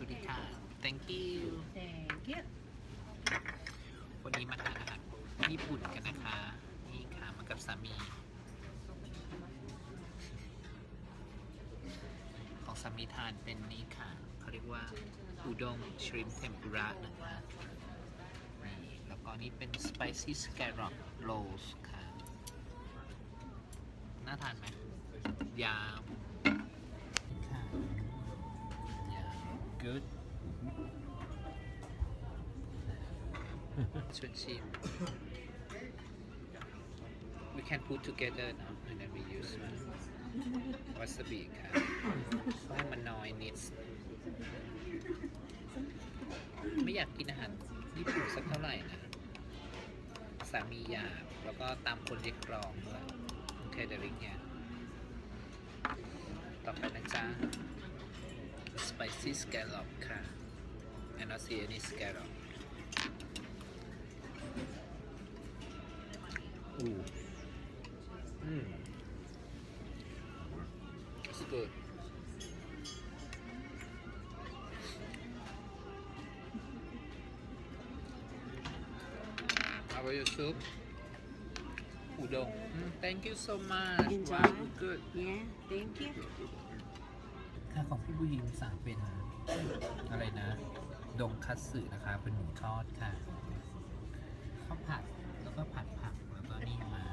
วัสดีค่ะ thank you Thank you. วันนี้มาทานอาหารญี่ปุ่นกันนะคะ นี่ค่ะมากับสามี ของสามีทานเป็นนี่ค่ะ เขาเรียกว่า อุด้งชริมเทมปุระนะคะนี่แล้วก็นี่เป็น spicy scallop rolls ค่ะ น่าทานไหมยาม good ชวนชิม we can put together now and then we use one wasabi ค่ะเพราะให้มันน้อยนิดไม่อยากกินอาหารญี่ปุ่นสักเท่าไหร่นะ สามีอยากแล้วก็ตามคนเรียกร้องด้วยเคเดริกเนี่ยต่อไปนะจ๊ะ spicy scallop I don't see any scallop Ooh. Mm. It's good. How about your soup? Udon. Mm, thank you so much. Enjoy. Wow, good. Yeah, thank you. ของพี่บุยิมสั่งเป็นอะไรนะ ดงคัตสึนะคะ เป็นหมูทอดค่ะข้าวผัดแล้วก็ผัดผักแล้วก็นี่มา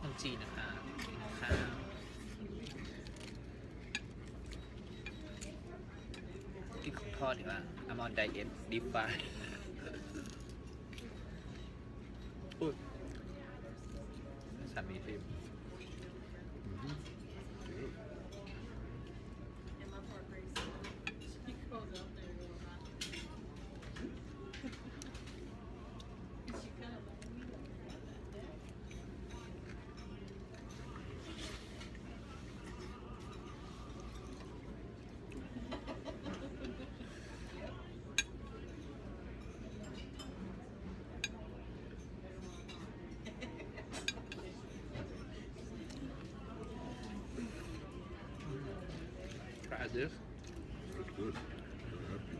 ขนมจีนนะคะนี่นะคะที่ของทอดดีกว่า I'm on diet deep fry พูดสามีฟิล์ม Try this. That's good. Very happy.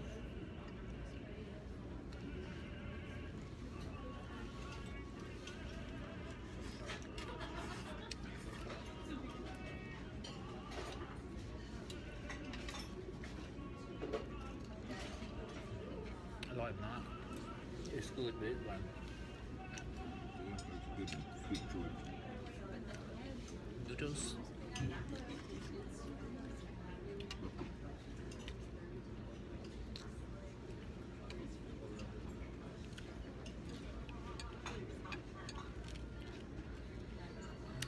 อร่อยมาก It's good with one Yeah, that's good. Sweet choice. noodles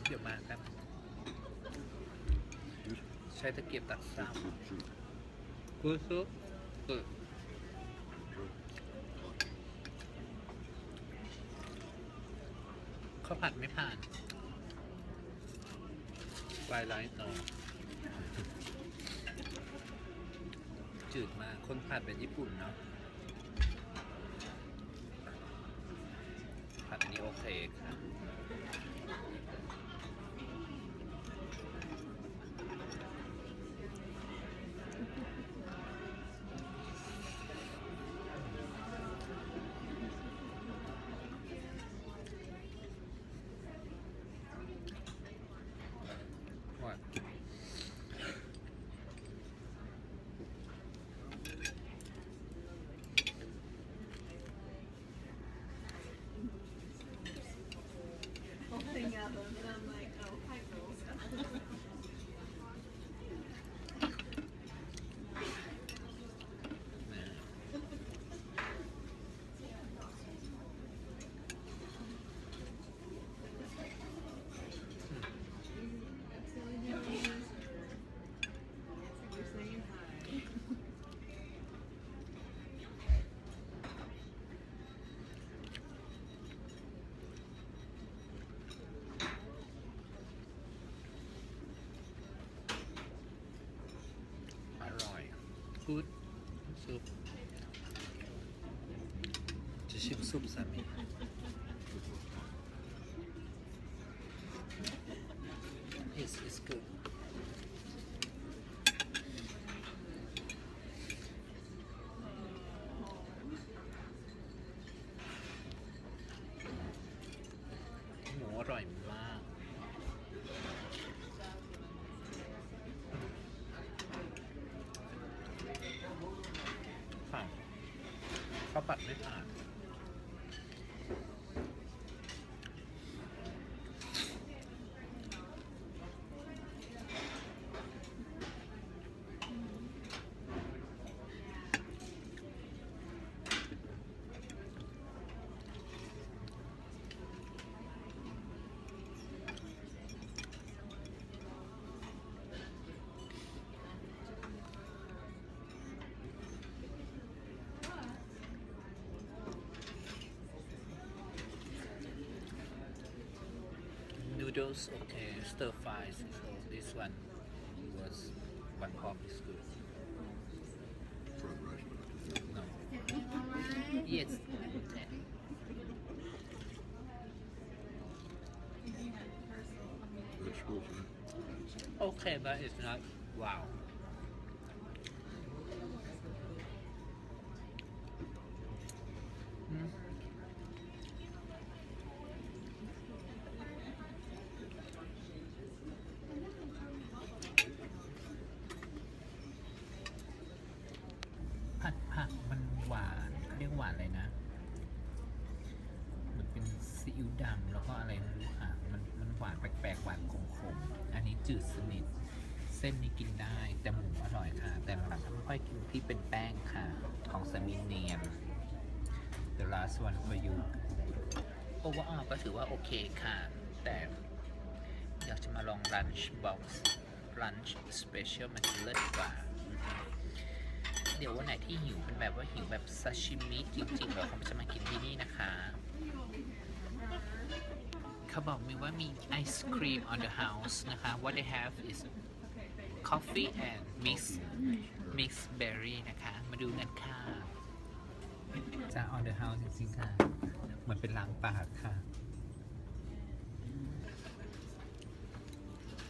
เดี๋ยวมาครับ This ใช้ตะเกียบตักซ้ good soup. ำกูซุปกูข้าวผัดไม่ผ่านปลายไลท์ต่อจืดมาก คนผัดแบบญี่ปุ่นเนาะ Holding up, and I'm food soup จะชิมซุปสามี is is good หมูอร่อยมาก noodles okay stir fries so this one was one pot is good Fried rice, but no yes okay but it's not wow จืดสนิท เส้นนี้กินได้ แต่หมูอร่อยค่ะ แต่หลังๆไม่ค่อยกินที่เป็นแป้งค่ะ ของสมินเนียม The last one for you overall ก็ถือว่าโอเคค่ะ แต่อยากจะมาลอง lunch box lunch special มันเลิศกว่า เดี๋ยววันไหนที่หิวเป็นแบบว่าหิวแบบซาชิมิจริงๆเราคงจะมากินที่นี่นะคะ เขาบอกมีว่ามีไอศครีม on the house นะคะ what they have is coffee and mix mix berry นะคะ มาดูกันค่ะจะ on the house จริงๆค่ะ เหมือนเป็นล้างปากค่ะ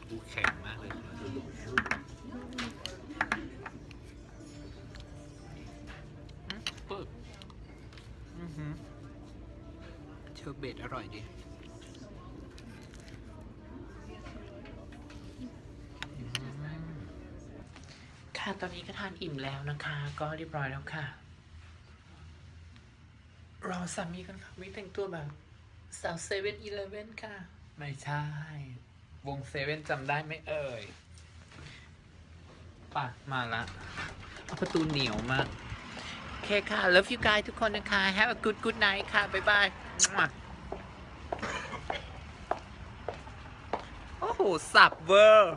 ดูแข็งมากเลยค่ะอืมปึ๊บอือหือเชอร์เบตอร่อยดี ค่ะ ตอนนี้ก็ทานอิ่มแล้วนะคะ ก็เรียบร้อยแล้วค่ะ รอสามีกันค่ะ วิแต่งตัวแบบสาวเซเว่นอีเลเว่นค่ะ ไม่ใช่ วงเซเว่นจำได้ไหมเอ่ยปะมาละเอาประตูเหนียวมากโอเคค่ะ love you guys ทุกคนนะคะ have a good good night ค่ะ บ๊ายบายโอ้โห สับเวอร์